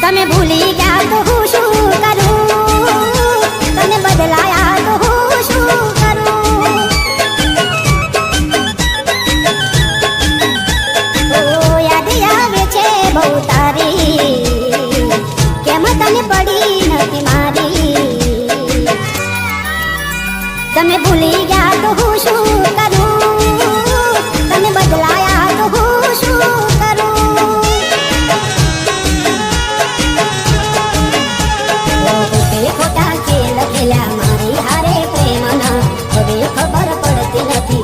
તમે ભૂલી ગયા તો શું કરું? તમે બદલાયા હું શું કરું? ઓ યાદ આવે છે બહુ તારી. કેમ તને પડી નથી તમે ભૂલી ગયા તો હું શું કરું? તમે બદલાયા તો શું મારી હારે પ્રેમના હવે ખબર પડતી નથી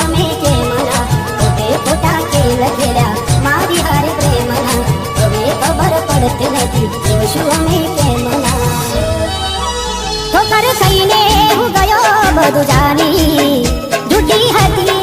અમે કેમના પોતે ખોટા ખેલ ખેલ્યા મારી હારે પ્રેમના હવે ખબર પડતી નથી પૂછું અમે કેમના થઈને હું ગયો બધું જાણી. જુટી હતી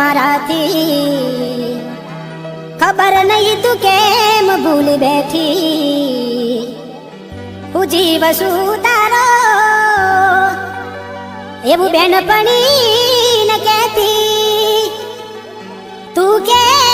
મારાથી? ખબર નહીં તું કેમ ભૂલી બેઠી? હું જીવ શું તારો. એવું બેનપણી ને કેતી તું કે